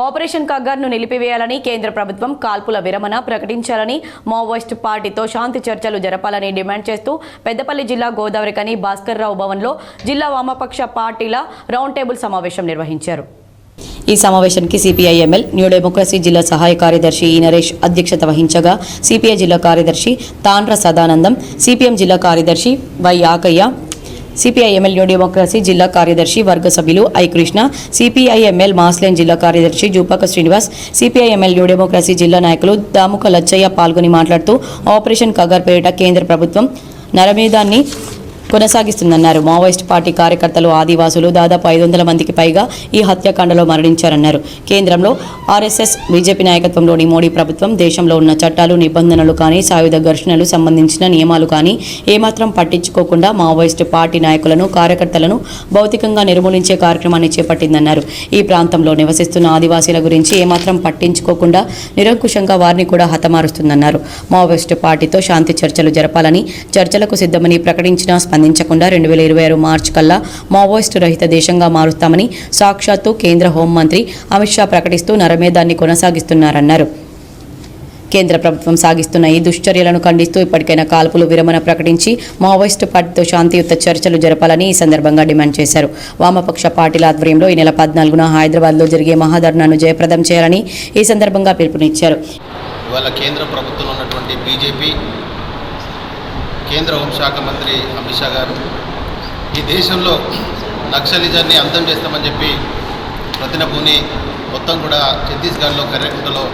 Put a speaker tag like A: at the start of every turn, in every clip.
A: Operation కగ్గర్ను నిలిపివేయాలని కేంద్ర ప్రభుత్వం కాల్పుల విరమణ ప్రకటించాలని మావోయిస్ట్ పార్టీతో శాంతి చర్చలు జరపాలని డిమాండ్ చేస్తూ పెద్దపల్లి జిల్లా గోదావరికని భాస్కర్రావు భవన్లో జిల్లా వామపక్ష పార్టీల రౌండ్ టేబుల్ సమావేశం నిర్వహించారు. ఈ సమావేశానికి సిపిఐ ఎమ్మెల్ న్యూ డెమోక్రసీ జిల్లా సహాయ కార్యదర్శి ఈ నరేష్ అధ్యక్షత వహించగా సిపిఐ జిల్లా కార్యదర్శి తాండ్ర సదానందం సిపిఎం జిల్లా కార్యదర్శి Y Akayya CPIML New Democracy జిల్లా కార్యదర్శి వర్గ సభ్యులు ఐ కృష్ణ సిపిఐఎంఎల్ మాస్లేన్ జిల్లా కార్యదర్శి Jupaka Srinivas CPIML New Democracy జిల్లా నాయకులు దాముక లచ్చయ్య పాల్గొని మాట్లాడుతూ ఆపరేషన్ కగర్ పేరిట కేంద్ర ప్రభుత్వం నరమేధాన్ని కొనసాగిస్తుందన్నారు. మావోయిస్ట్ పార్టీ కార్యకర్తలు ఆదివాసులు దాదాపు ఐదు వందల మందికి పైగా ఈ హత్యాకాండలో మరణించారన్నారు. కేంద్రంలో ఆర్ఎస్ఎస్ బీజేపీ నాయకత్వంలోని మోడీ ప్రభుత్వం దేశంలో ఉన్న చట్టాలు నిబంధనలు కానీ సాయుధ ఘర్షణలు సంబంధించిన నియమాలు కానీ ఏమాత్రం పట్టించుకోకుండా మావోయిస్ట్ పార్టీ నాయకులను కార్యకర్తలను భౌతికంగా నిర్మూలించే కార్యక్రమాన్ని చేపట్టిందన్నారు. ఈ ప్రాంతంలో నివసిస్తున్న ఆదివాసీల గురించి ఏమాత్రం పట్టించుకోకుండా నిరంకుశంగా వారిని కూడా హతమారుస్తుందన్నారు. మావోయిస్టు పార్టీతో శాంతి చర్చలు జరపాలని చర్చలకు సిద్ధమని ప్రకటించినా అందించకుండా రెండు వేల ఇరవై ఆరు మార్చి కల్లా మావోయిస్టు రహిత దేశంగా మారుస్తామని సాక్షాత్తు కేంద్ర హోంమంత్రి అమిత్ షా ప్రకటిస్తూ నరమేధాన్ని కొనసాగిస్తున్నారన్నారు. కేంద్ర ప్రభుత్వం సాగిస్తున్న ఈ దుశ్చర్యలను ఖండిస్తూ ఇప్పటికైనా కాల్పులు విరమణ ప్రకటించి మావోయిస్టు పార్టీతో శాంతియుత చర్చలు జరపాలని ఈ సందర్భంగా డిమాండ్ చేశారు. వామపక్ష పార్టీల ఆధ్వర్యంలో ఈ నెల పద్నాలుగున హైదరాబాద్లో జరిగే మహాధర్నాను జయప్రదం చేయాలని ఈ సందర్భంగా పిలుపునిచ్చారు.
B: ఇవాళ కేంద్ర ప్రభుత్వంలో ఉన్నటువంటి బీజేపీ కేంద్ర హోంశాఖ మంత్రి అమిత్ షా గారు ఈ దేశంలో నక్సలిజాన్ని అంతం చేస్తామని చెప్పి ప్రతినభూని మొత్తం కూడా ఛత్తీస్గఢ్లో కర్రకుంటలో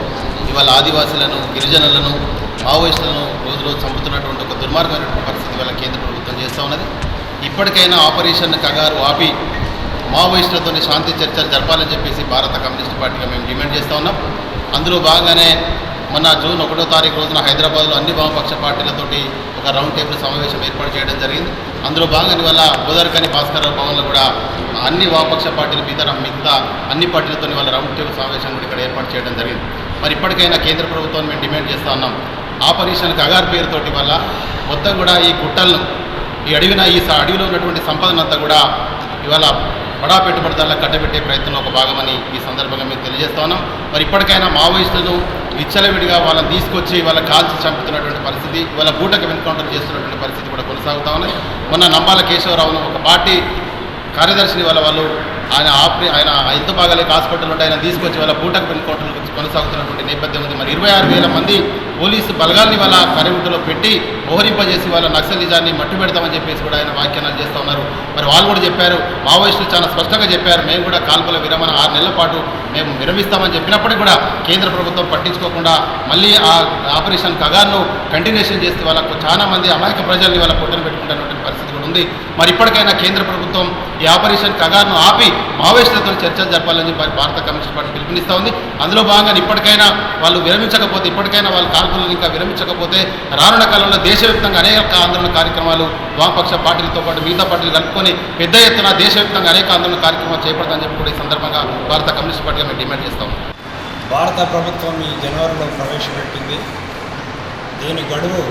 B: ఇవాళ ఆదివాసులను గిరిజనులను మావోయిస్టులను రోజు రోజు చంపుతున్నటువంటి ఒక దుర్మార్గమైనటువంటి పరిస్థితి ఇవాళ కేంద్ర ప్రభుత్వం చేస్తూ ఉన్నది. ఇప్పటికైనా ఆపరేషన్ కగారు ఆపి మావోయిస్టులతో శాంతి చర్చలు జరపాలని చెప్పేసి భారత కమ్యూనిస్ట్ పార్టీగా మేము డిమాండ్ చేస్తూ ఉన్నాం. అందులో భాగంగానే మొన్న జూన్ ఒకటో తారీఖు రోజున హైదరాబాద్లో అన్ని వామపక్ష పార్టీలతోటి ఒక రౌండ్ టేబుల్ సమావేశం ఏర్పాటు చేయడం జరిగింది. అందులో భాగం వల్ల గోదావరికని భాస్కర్ భవన్లో కూడా అన్ని వామపక్ష పార్టీలు మీద మిగతా అన్ని పార్టీలతో వాళ్ళ రౌండ్ టేబుల్ సమావేశం కూడా ఇక్కడ ఏర్పాటు చేయడం జరిగింది. మరి ఇప్పటికైనా కేంద్ర ప్రభుత్వం మేము డిమాండ్ చేస్తూ ఉన్నాం. ఆపరేషన్ కగార్ పేరుతోటి వల్ల మొత్తం కూడా ఈ గుట్టలను ఈ అడవిన ఈ అడవిలో ఉన్నటువంటి సంపదనంతా కూడా ఇవాళ బడా పెట్టుబడిదారులకు కట్టబెట్టే ప్రయత్నంలో ఒక భాగమని ఈ సందర్భంగా మేము తెలియజేస్తా ఉన్నాం. మరి ఇప్పటికైనా మావోయిస్టులను విచ్చలవిడిగా వాళ్ళని తీసుకొచ్చి వాళ్ళ కాల్చి చంపుతున్నటువంటి పరిస్థితి వాళ్ళ బూటకు ఎన్కౌంటర్ చేస్తున్నటువంటి పరిస్థితి కూడా కొనసాగుతా ఉన్నది మొన్న నంబాల కేశవరావును ఒక పార్టీ కార్యదర్శిని వాళ్ళ వాళ్ళు ఆయన ఆపరే ఆయన ఎంత బాగాలేక హాస్పిటల్ ఉంటే ఆయన తీసుకొచ్చి వాళ్ళ పూటకు ఎన్కౌంటర్లు కొనసాగుతున్నటువంటి నేపథ్యం ఉంది. మరి ఇరవై ఆరు వేల మంది పోలీసు బలగాల్ని వాళ్ళ కరెంటులో పెట్టి మోహరింపజేసి వాళ్ళ నక్సలిజాన్ని మట్టు పెడతామని చెప్పేసి కూడా ఆయన వ్యాఖ్యానాలు చేస్తూ ఉన్నారు. మరి వాళ్ళు కూడా చెప్పారు మావోయిస్టులు చాలా స్పష్టంగా చెప్పారు మేము కూడా కాల్పుల విరమణ ఆరు నెలల పాటు మేము విరమిస్తామని చెప్పినప్పటికీ కూడా కేంద్ర ప్రభుత్వం పట్టించుకోకుండా మళ్ళీ ఆ ఆపరేషన్ కగార్ను కంటిన్యూషన్ చేస్తే వాళ్ళకు చాలా మంది అమాయక ప్రజల్ని వాళ్ళ పొట్టను పెట్టుకుంటున్నటువంటి పరిస్థితి ఉంది. మరి ఇప్పటికైనా కేంద్ర ప్రభుత్వం ఈ ఆపరేషన్ కగార్ను ఆపి మావోయిస్టులతో చర్చలు జరపాలని భారత కమ్యూనిస్ట్ పార్టీ పిలుపునిస్తూ ఉంది. అందులో భాగంగా ఇప్పటికైనా వాళ్ళు విరమించకపోతే ఇప్పటికైనా వాళ్ళ కాల్పులను ఇంకా విరమించకపోతే రానున్న కాలంలో దేశవ్యాప్తంగా అనేక ఆందోళన కార్యక్రమాలు వామపక్ష పార్టీలతో పాటు మిగతా పార్టీలు కలుపుకొని పెద్ద ఎత్తున దేశవ్యాప్తంగా అనేక ఆందోళన కార్యక్రమాలు చేపడతామని చెప్పి కూడా ఈ సందర్భంగా భారత కమ్యూనిస్ట్ పార్టీగా మేము డిమాండ్ చేస్తాం
C: భారత ప్రభుత్వం ఈ జనవరిలో ప్రవేశపెట్టింది. దీని గడువు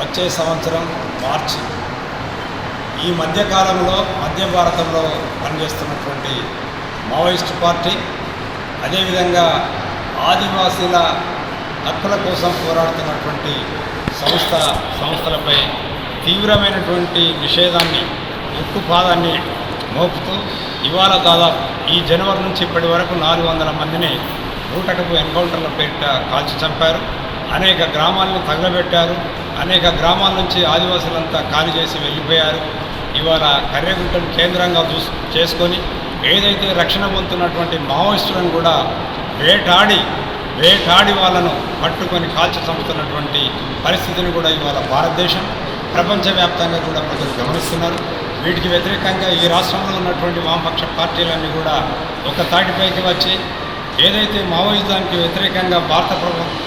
C: వచ్చే సంవత్సరం మార్చి ఈ మధ్యకాలంలో మధ్య భారతంలో పనిచేస్తున్నటువంటి మావోయిస్టు పార్టీ అదేవిధంగా ఆదివాసీల హక్కుల కోసం పోరాడుతున్నటువంటి సంస్థ సంస్థలపై తీవ్రమైనటువంటి నిషేధాన్ని ఉక్కుపాదాన్ని మోపుతూ ఇవాళ దాదాపు ఈ జనవరి నుంచి ఇప్పటి వరకు నాలుగు వందల మందిని నూటకపు ఎన్కౌంటర్ల పేరిట కాల్చి చంపారు. అనేక గ్రామాలను తగలబెట్టారు. అనేక గ్రామాల నుంచి ఆదివాసులంతా ఖాళీ చేసి వెళ్ళిపోయారు. ఇవాళ కర్రెగుంటను కేంద్రంగా చూ చేసుకొని ఏదైతే రక్షణ పొందుతున్నటువంటి మావోయిస్టులను కూడా వేటాడి వేటాడి వాళ్ళను పట్టుకొని కాల్చి చంపుతున్నటువంటి పరిస్థితిని కూడా ఇవాళ భారతదేశం ప్రపంచవ్యాప్తంగా కూడా ప్రజలు గమనిస్తున్నారు. వీటికి వ్యతిరేకంగా ఈ రాష్ట్రంలో ఉన్నటువంటి వామపక్ష పార్టీలన్నీ కూడా ఒక తాటిపైకి వచ్చి ఏదైతే మావోయిజానికి వ్యతిరేకంగా భారత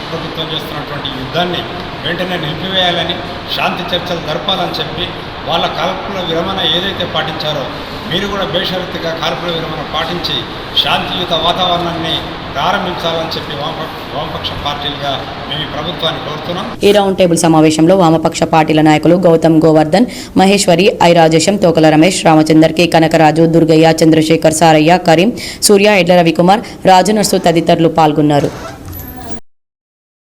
C: ప్రభుత్వం చేస్తున్నటువంటి యుద్ధాన్ని వెంటనే నిలిపివేయాలని శాంతి చర్చలు జరపాలని చెప్పి వాళ్ళ కాల్పుల విరమణ ఏదైతే పాటించారో మీరు కూడా బేషరతుగా కాల్పుల విరమణ పాటించి శాంతియుత వాతావరణాన్ని ప్రారంభించాలని చెప్పి వామపక్ష పార్టీలుగా మేము ప్రభుత్వాన్ని కోరుతున్నాం.
A: ఈ రౌండ్ టేబుల్ సమావేశంలో వామపక్ష పార్టీల నాయకులు Gautam Govardhan Maheshwari I Rajesham Tokala Ramesh Ramachandar K Kanakaraju Durgaiah Chandrashekar Saraiah Karim Surya Edla Ravikumar Raju nurse తదితరులు పాల్గొన్నారు.